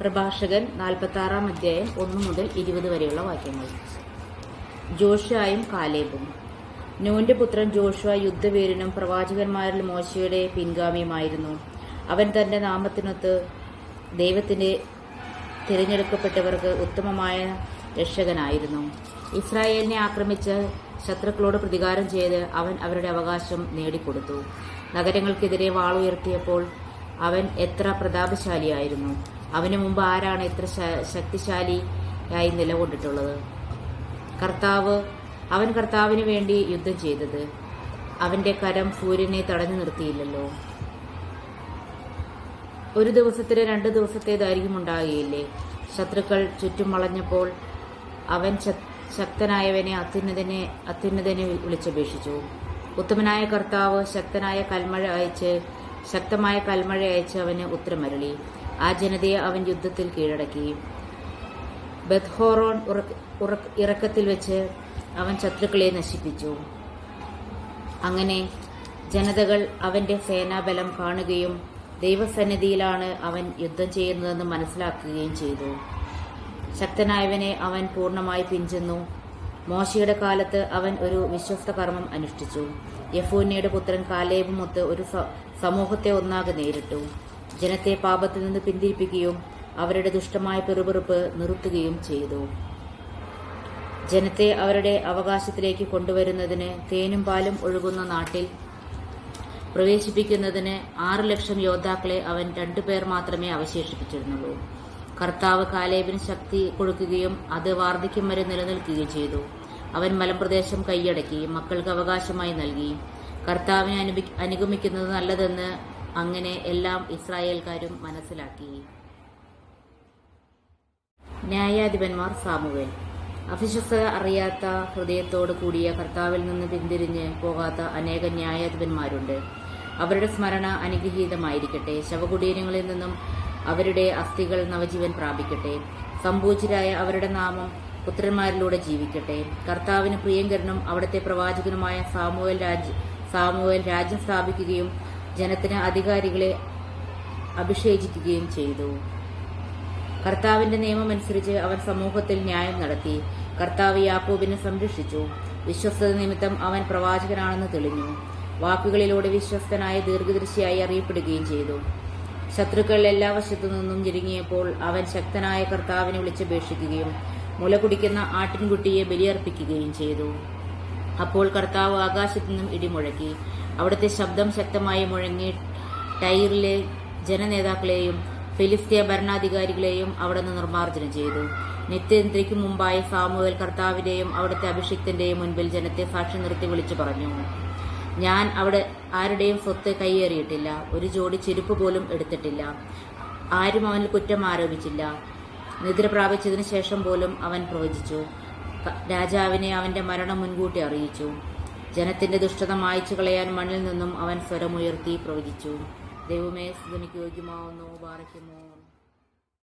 പ്രഭാഷകൻ നാൽപ്പത്തി ആറാം അധ്യായം ഒന്ന് മുതൽ ഇരുപത് വരെയുള്ള വാക്യങ്ങൾ. ജോഷായും കാലേബും. നൂന്റെ പുത്രൻ ജോഷുവ യുദ്ധവീരനും പ്രവാചകന്മാരിൽ മോശയുടെ പിൻഗാമിയുമായിരുന്നു. അവൻ തന്റെ നാമത്തിനൊത്ത് ദൈവത്തിന്റെ തിരഞ്ഞെടുക്കപ്പെട്ടവർക്ക് ഉത്തമമായ രക്ഷകനായിരുന്നു. ഇസ്രായേലിനെ ആക്രമിച്ച് ശത്രുക്കളോട് പ്രതികാരം ചെയ്ത് അവൻ അവരുടെ അവകാശം നേടിക്കൊടുത്തു. നഗരങ്ങൾക്കെതിരെ വാളുയർത്തിയപ്പോൾ അവൻ എത്ര പ്രതാപശാലിയായിരുന്നു. അവന് മുമ്പ് ആരാണ് ഇത്ര ശക്തിശാലി ശക്തിശാലിയായി നിലകൊണ്ടിട്ടുള്ളത്? കർത്താവ് അവൻ കർത്താവിന് വേണ്ടി യുദ്ധം ചെയ്തത്. അവന്റെ കരം സൂര്യനെ തടഞ്ഞു നിർത്തിയില്ലല്ലോ. ഒരു ദിവസത്തിന് രണ്ട് ദിവസത്തെ ദൈർഘ്യമുണ്ടാകുകയില്ലേ ശത്രുക്കൾ ചുറ്റും വളഞ്ഞപ്പോൾ അവൻ ശക്തനായവനെ അത്യുന്നതനെ അത്യുന്നതനെ വിളിച്ചപേക്ഷിച്ചു. ഉത്തമനായ കർത്താവ് ശക്തനായ കൽമഴ അയച്ച് ശക്തമായ കൽമഴ അയച്ച് അവന് ഉത്തരമരളി. ആ ജനതയെ അവൻ യുദ്ധത്തിൽ കീഴടക്കി. ബത്ഹോറോൺ ഇറക്കത്തിൽ വെച്ച് അവൻ ശത്രുക്കളെ നശിപ്പിച്ചു. അങ്ങനെ ജനതകൾ അവന്റെ സേനാബലം കാണുകയും ദൈവസന്നിധിയിലാണ് അവൻ യുദ്ധം ചെയ്യുന്നതെന്ന് മനസ്സിലാക്കുകയും ചെയ്തു. ശക്തനായവനെ അവൻ പൂർണമായി പിഞ്ചെന്നു മോശയുടെ കാലത്ത് അവൻ ഒരു വിശ്വസ്ത കർമ്മം അനുഷ്ഠിച്ചു. യഫൂനയുടെ പുത്രൻ കാലേബുമൊത്ത് ഒരു സമൂഹത്തെ ഒന്നാകെ നേരിട്ടു. ജനത്തെ പാപത്തിൽ നിന്ന് പിന്തിരിപ്പിക്കുകയും അവരുടെ ദുഷ്ടമായ പെറുപെറുപ്പ് നിർത്തുകയും ചെയ്തു. ജനത്തെ അവരുടെ അവകാശത്തിലേക്ക് കൊണ്ടുവരുന്നതിന് തേനും പാലും ഒഴുകുന്ന നാട്ടിൽ പ്രവേശിപ്പിക്കുന്നതിന് ആറ് ലക്ഷം യോദ്ധാക്കളെ അവൻ രണ്ടുപേർ മാത്രമേ അവശേഷിപ്പിച്ചിരുന്നുള്ളൂ. കർത്താവ് കാലേബിന് ശക്തി കൊടുക്കുകയും അത് വാർദ്ധക്യം വരെ നിലനിൽക്കുകയും ചെയ്തു. അവൻ മലമ്പ്രദേശം കൈയടക്കി മക്കൾക്ക് അവകാശമായി നൽകി. കർത്താവിനെ അനുഗമിക്കുന്നത് നല്ലതെന്ന് അങ്ങനെ എല്ലാം ഇസ്രായേൽക്കാരും മനസ്സിലാക്കി. ന്യായാധിപന്മാർ സാമുവേൽ. അഭിശ്വസ അറിയാത്ത ഹൃദയത്തോട് കൂടിയ കർത്താവിൽ നിന്ന് പിന്തിരിഞ്ഞ് പോകാത്ത അനേക ന്യായാധിപന്മാരുണ്ട്. അവരുടെ സ്മരണ അനുഗ്രഹീതമായിരിക്കട്ടെ. ശവകുടീരങ്ങളിൽ നിന്നും അവരുടെ അസ്ഥികൾ നവജീവൻ പ്രാപിക്കട്ടെ. സമ്പൂജ്യരായ അവരുടെ നാമം പുത്രന്മാരിലൂടെ ജീവിക്കട്ടെ. കർത്താവിന് പ്രിയങ്കരനും അവിടുത്തെ പ്രവാചകനുമായ സാമുവേൽ രാജ് സാമുവേൽ രാജ്യം സ്ഥാപിക്കുകയും ജനത്തിന് അധികാരികളെ അഭിഷേചിക്കുകയും ചെയ്തു. കർത്താവിന്റെ നിയമമനുസരിച്ച് അവൻ സമൂഹത്തിൽ ന്യായം നടത്തി. കർത്താവ് യാക്കോബിനെ സംരക്ഷിച്ചു. വിശ്വസ്തത നിമിത്തം അവൻ പ്രവാചകനാണെന്ന് തെളിഞ്ഞു. വാക്കുകളിലൂടെ വിശ്വസ്തനായ ദീർഘദൃശിയായി അറിയപ്പെടുകയും ചെയ്തു. ശത്രുക്കൾ എല്ലാ വശത്തു നിന്നും ഞെരുങ്ങിയപ്പോൾ അവൻ ശക്തനായ കർത്താവിനെ വിളിച്ചപേക്ഷിക്കുകയും മുല കുടിക്കുന്ന ആട്ടിൻകുട്ടിയെ ബലിയർപ്പിക്കുകയും ചെയ്തു. അപ്പോൾ കർത്താവ് ആകാശത്തു നിന്നും ഇടിമുഴക്കി. അവിടുത്തെ ശബ്ദം ശക്തമായി മുഴങ്ങി ടൈറിലെ ജനനേതാക്കളെയും ഫിലിസ്തീയ ഭരണാധികാരികളെയും അവിടെ നിന്ന് നിർമ്മാർജനം ചെയ്തു. നിത്യനിദ്രയ്ക്ക് മുമ്പായി സാമുവേൽ കർത്താവിന്റെയും അവിടുത്തെ അഭിഷിക്തന്റെയും മുൻപിൽ ജനത്തെ സാക്ഷി നിർത്തി വിളിച്ചു പറഞ്ഞു. ഞാൻ അവിടെ ആരുടെയും സ്വത്ത് കൈയേറിയിട്ടില്ല. ഒരു ജോഡി ചെരുപ്പ് പോലും എടുത്തിട്ടില്ല. ആരും അവനിൽ കുറ്റം ആരോപിച്ചില്ല. നിദ്ര പ്രാപിച്ചതിന് ശേഷം പോലും അവൻ പ്രവചിച്ചു. രാജാവിനെ അവന്റെ മരണം മുൻകൂട്ടി അറിയിച്ചു. ജനത്തിന്റെ ദുഷ്ടത മായ്ച്ചു കളയാൻ മണ്ണിൽ നിന്നും അവൻ സ്വരമുയർത്തി പ്രവചിച്ചു. ദൈവമേ സുധനിക്ക് യോഗ്യമാവുന്നു. പാറയ്ക്കുമോ